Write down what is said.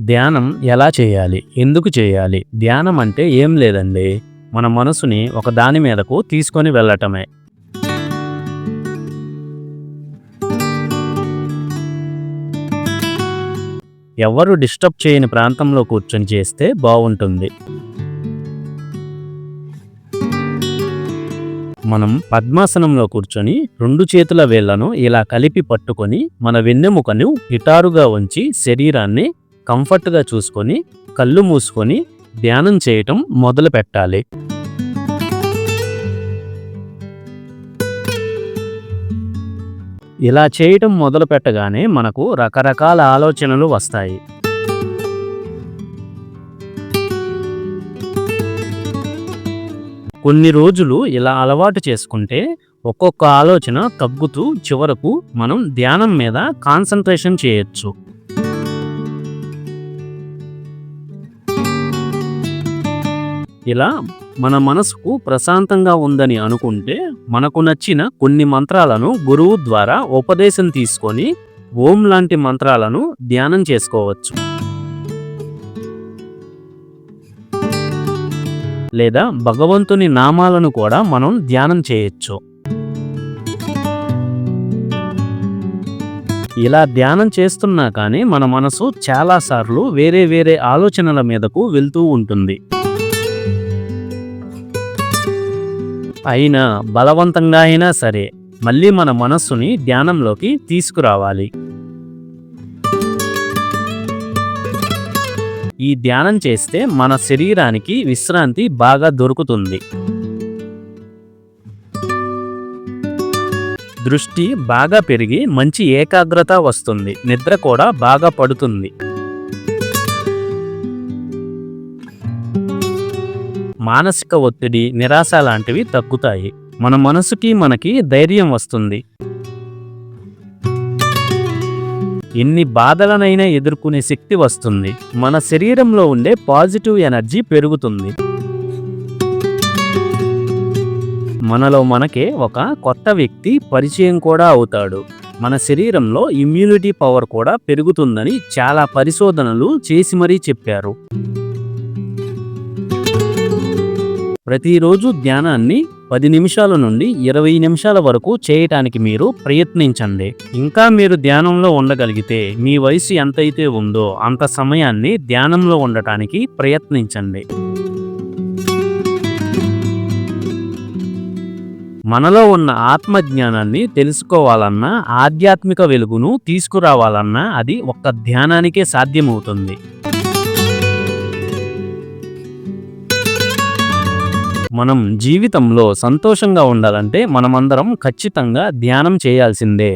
ధ్యానం ఎలా చేయాలి? ఎందుకు చేయాలి? ధ్యానం అంటే ఏం లేదండి. మన మనసుని ఒక దాని మీదకు తీసుకొని వెళ్ళటమే. ఎవరు డిస్టర్బ్ చేయని ప్రాంతంలో కూర్చొని చేస్తే బాగుంటుంది. మనం పద్మాసనంలో కూర్చొని రెండు చేతుల వేళ్ళను ఇలా కలిపి పట్టుకొని మన వెన్నెముకను ఇటారుగా ఉంచి శరీరాన్ని కంఫర్ట్గా చూసుకొని కళ్ళు మూసుకొని ధ్యానం చేయటం మొదలు పెట్టాలి. ఇలా చేయటం మొదలు పెట్టగానే మనకు రకరకాల ఆలోచనలు వస్తాయి. కొన్ని రోజులు ఇలా అలవాటు చేసుకుంటే ఒక్కొక్క ఆలోచన తగ్గుతూ చివరకు మనం ధ్యానం మీద కాన్సన్ట్రేషన్ చేయొచ్చు. ఇలా మన మనసుకు ప్రశాంతంగా ఉందని అనుకుంటే మనకు నచ్చిన కొన్ని మంత్రాలను గురువు ద్వారా ఉపదేశం తీసుకొని ఓం లాంటి మంత్రాలను ధ్యానం చేసుకోవచ్చు. లేదా భగవంతుని నామాలను కూడా మనం ధ్యానం చేయొచ్చు. ఇలా ధ్యానం చేస్తున్నా కానీ మన మనసు చాలాసార్లు వేరే వేరే ఆలోచనల మీదకు వెళ్తూ ఉంటుంది. అయినా బలవంతంగా అయినా సరే మళ్ళీ మన మనస్సుని ధ్యానంలోకి తీసుకురావాలి. ఈ ధ్యానం చేస్తే మన శరీరానికి విశ్రాంతి బాగా దొరుకుతుంది. దృష్టి బాగా పెరిగి మంచి ఏకాగ్రత వస్తుంది. నిద్ర కూడా బాగా పడుతుంది. మానసిక ఒత్తిడి నిరాశ లాంటివి తగ్గుతాయి. మన మనసుకి మనకి ధైర్యం వస్తుంది. ఎన్ని బాధలనైనా ఎదుర్కొనే శక్తి వస్తుంది. మన శరీరంలో ఉండే పాజిటివ్ ఎనర్జీ పెరుగుతుంది. మనలో మనకే ఒక కొత్త వ్యక్తి పరిచయం కూడా అవుతాడు. మన శరీరంలో ఇమ్యూనిటీ పవర్ కూడా పెరుగుతుందని చాలా పరిశోధనలు చేసి మరీ చెప్పారు. ప్రతిరోజు ధ్యానాన్ని పది నిమిషాల నుండి ఇరవై నిమిషాల వరకు చేయటానికి మీరు ప్రయత్నించండి. ఇంకా మీరు ధ్యానంలో ఉండగలిగితే మీ వయసు ఎంతైతే ఉందో అంత సమయాన్ని ధ్యానంలో ఉండటానికి ప్రయత్నించండి. మనలో ఉన్న ఆత్మజ్ఞానాన్ని తెలుసుకోవాలన్నా ఆధ్యాత్మిక వెలుగును తీసుకురావాలన్నా అది ఒక్క ధ్యానానికే సాధ్యమవుతుంది. మనం జీవితంలో సంతోషంగా ఉండాలంటే మనమందరం ఖచ్చితంగా ధ్యానం చేయాల్సిందే.